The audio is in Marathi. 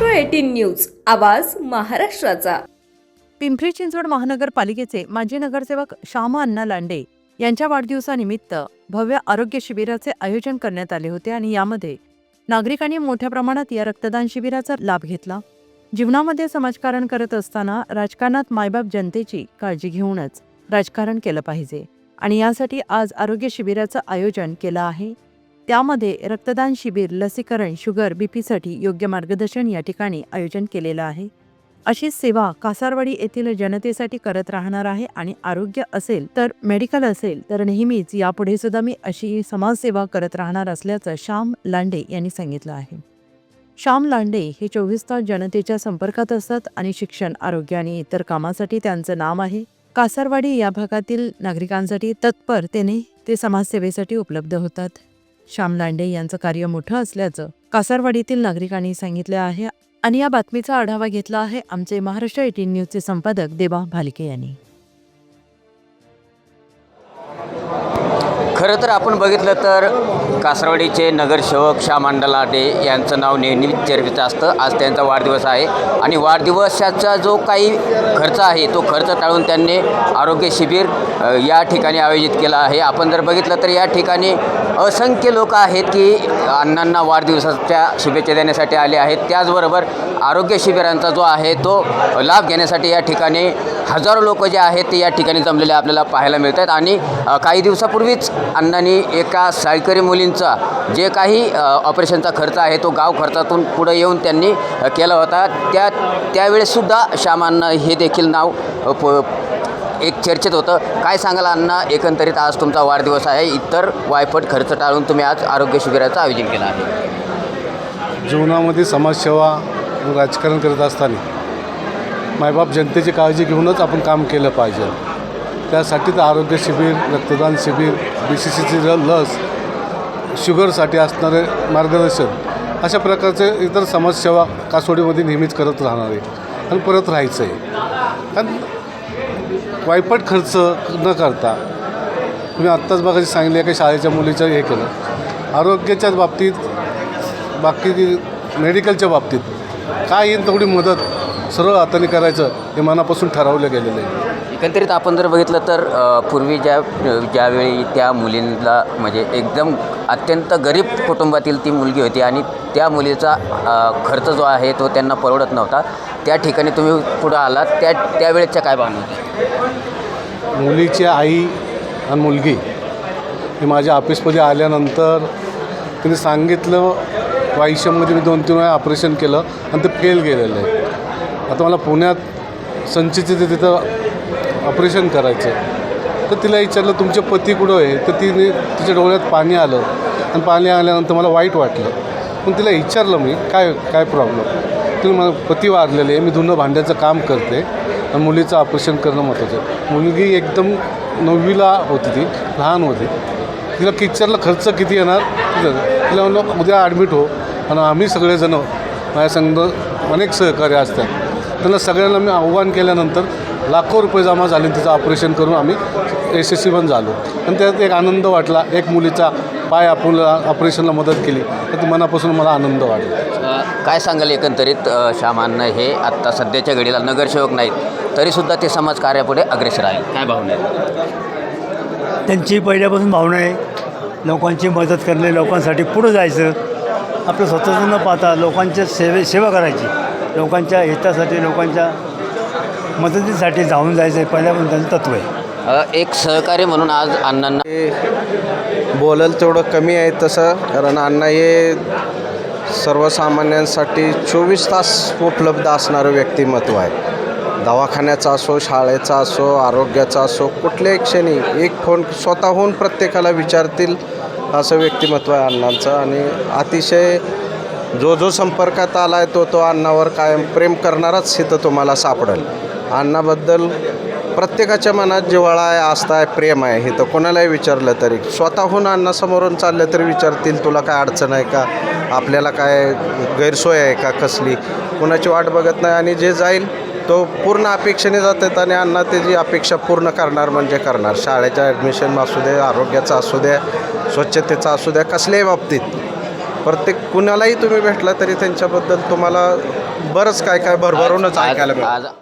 एटीन न्यूज आवाज महाराष्ट्राचा. पिंपरी चिंचवड महानगरपालिकेचे माजी नगरसेवक श्याम अण्णा लांडे यांच्या वाढदिवसानिमित्त भव्य आरोग्य शिबिराचे आयोजन करण्यात आले होते आणि यामध्ये नागरिकांनी मोठ्या प्रमाणात या रक्तदान शिबिराचा लाभ घेतला. जीवनामध्ये समाजकारण करत असताना राजकारणात मायबाप जनतेची काळजी घेऊनच राजकारण केलं पाहिजे आणि यासाठी आज आरोग्य शिबिराचं आयोजन केलं आहे. त्यामध्ये रक्तदान शिबिर लसीकरण शुगर बीपीसाठी योग्य मार्गदर्शन या ठिकाणी आयोजन केलेलं आहे. अशीच सेवा कासारवाडी येथील जनतेसाठी करत राहणार आहे आणि आरोग्य असेल तर मेडिकल असेल तर नेहमीच यापुढे सुद्धा मी अशी समाजसेवा करत राहणार असल्याचं श्याम लांडे यांनी सांगितलं आहे. श्याम लांडे हे चोवीस तास जनतेच्या संपर्कात असतात आणि शिक्षण आरोग्य आणि इतर कामासाठी त्यांचं नाम आहे. कासारवाडी या भागातील नागरिकांसाठी तत्परतेने ते समाजसेवेसाठी उपलब्ध होतात. श्याम लांडे यांचं कार्य मोठं असल्याचं कासारवाडीतील नागरिकांनी सांगितलं आहे आणि या बातमीचा आढावा घेतला आहे आमचे महाराष्ट्र एटीन न्यूजचे संपादक देवा भालके यांनी. खरं तर आपण बघितलं तर कासरवाडीचे नगरसेवक श्याम लाटे यांचं नाव नेहमी चर्चेचं असतं. आज त्यांचा वाढदिवस आहे आणि वाढदिवसाचा जो काही खर्च आहे तो खर्च टाळून त्यांनी आरोग्य शिबिर या ठिकाणी आयोजित केलं आहे. आपण जर बघितलं तर या ठिकाणी असंख्य लोक आहेत की अण्णांना वाढदिवसाच्या शुभेच्छा देण्यासाठी आले आहेत. त्याचबरोबर आरोग्य शिबिरांचा जो आहे तो लाभ घेण्यासाठी या ठिकाणी हजारो लोक जे आहेत ते या ठिकाणी जमलेले आपल्याला पाहायला मिळत आहेत आणि काही दिवसापूर्वीच अण्णांनी एका शाळकरी मुलींचा जे काही ऑपरेशनचा खर्च आहे तो गाव खर्चातून पुढे येऊन त्यांनी केला होता. त्या त्यावेळेससुद्धा श्यामांना हे देखील नाव प एक चर्चेत होतं. काय सांगाल अण्णा? एकंदरीत आज तुमचा वाढदिवस आहे. इतर वायफट खर्च टाळून तुम्ही आज आरोग्य शिबिराचं आयोजन केलं आहे. जीवनामध्ये समाजसेवा राजकारण करत असताना मायबाप जनतेची काळजी घेऊनच आपण काम केलं पाहिजे. त्यासाठी तर आरोग्य शिबिर रक्तदान शिबिर बी सी सीची लस शुगरसाठी असणारे मार्गदर्शन अशा प्रकारचे इतर समाजसेवा कासोडीमध्ये नेहमीच करत राहणार आहे आणि परत राहायचं आहे कारण वायपट खर्च न करता तुम्ही आत्ताच बघा आहे की शाळेच्या मुलीचं हे केलं. आरोग्याच्या बाबतीत बाकी मेडिकलच्या बाबतीत काय येईल तेवढी मदत सरळ हाताने करायचं हे मनापासून ठरवलं गेलेलं आहे. एकंदरीत आपण जर बघितलं तर पूर्वी ज्या ज्यावेळी त्या मुलींना म्हणजे एकदम अत्यंत गरीब कुटुंबातील ती मुलगी होती आणि त्या मुलीचा खर्च जो आहे तो त्यांना परवडत नव्हता त्या ठिकाणी तुम्ही पुढं आलात त्या त्यावेळेच्या काय भावना होत्या? मुलीची आई आणि मुलगी ही माझ्या ऑफिसमध्ये आल्यानंतर तिने सांगितलं वाईशममध्ये मी दोन तीन वेळा ऑपरेशन केलं आणि ते फेल गेलेलं. आहे आता मला पुण्यात संचित तिथं ऑपरेशन करायचं आहे. तर तिला विचारलं तुमचे पती कुठं आहे? तर तिने तिच्या डोळ्यात पाणी आलं. आणि पाणी आल्यानंतर मला वाईट वाटलं. पण तिला विचारलं मी काय काय प्रॉब्लेम तिने मला पती वारलेले आहे. मी धुणं भांड्याचं काम करते. आणि मुलीचं ऑपरेशन करणं महत्त्वाचं आहे. मुलगी एकदम नववीला होती ती लहान होती. तिला किचनला खर्च किती येणार? तिला म्हणलं उद्या ॲडमिट हो. आणि आम्ही सगळेजणं माझ्या संघ अनेक सहकार्य असतात. त्यांना सगळ्यांना मी आव्हान केल्यानंतर लाखो रुपये जमा झाले आणि तिचं ऑपरेशन करून आम्ही यशस्वी पण झालो. आणि त्यात एक आनंद वाटला एक मुलीचा पाय आपण ऑपरेशनला मदत केली तर ती मनापासून मला आनंद वाटला. काय सांगाल एकंदरीत अ, श्यामांना हे आत्ता सध्याच्या घडीला नगरसेवक नाहीत तरीसुद्धा ते समाज कार्यापुढे अग्रेसर आहे काय भावना आहेत? त्यांची पहिल्यापासून भावना आहे लोकांची मदत करणे लोकांसाठी पुढं जायचं. आपलं स्वतःचं न पाहता लोकांच्या सेवे सेवा करायची. लोकांच्या हितासाठी लोकांच्या मदतीसाठी जाऊन जायचं आहे पहिल्यापासून त्यांचं तत्त्व आहे. एक सहकारी म्हणून आज अण्णांना बोलल तेवढं कमी आहे तसं कारण अण्णा हे सर्वसामान्यांसाठी चोवीस तास उपलब्ध असणारं व्यक्तिमत्व आहे. दवाखान्याचा असो शाळेचा असो आरोग्याचा असो कुठल्याही क्षणी एक फोन स्वतःहून प्रत्येकाला विचारतील असं व्यक्तिमत्व आहे अण्णांचं. आणि अतिशय जो जो संपर्कात आला आहे तो तो अण्णावर कायम प्रेम करणाराच इथं तुम्हाला सापडेल. अण्णाबद्दल प्रत्येकाच्या मनात जिव्हाळा आहे आस्था आहे प्रेम आहे हे तर कोणालाही विचारलं तरी. स्वतःहून अण्णासमोरून चाललं तरी विचारतील तुला काय अडचण आहे का? आपल्याला काय गैरसोय आहे का कसली? कुणाची वाट बघत नाही आणि जे जाईल तो पूर्ण अपेक्षेने जातात आणि अण्णा त्याची अपेक्षा पूर्ण करणार म्हणजे करणार. शाळेच्या ॲडमिशन असू दे आरोग्याचं असू द्या स्वच्छतेचं असू द्या कसल्याही बाबतीत. प्रत्येक कुणालाही तुम्ही भेटला तरी त्यांच्याबद्दल तुम्हाला बरंच काय काय भरभरूनच ऐकायला मिळतं.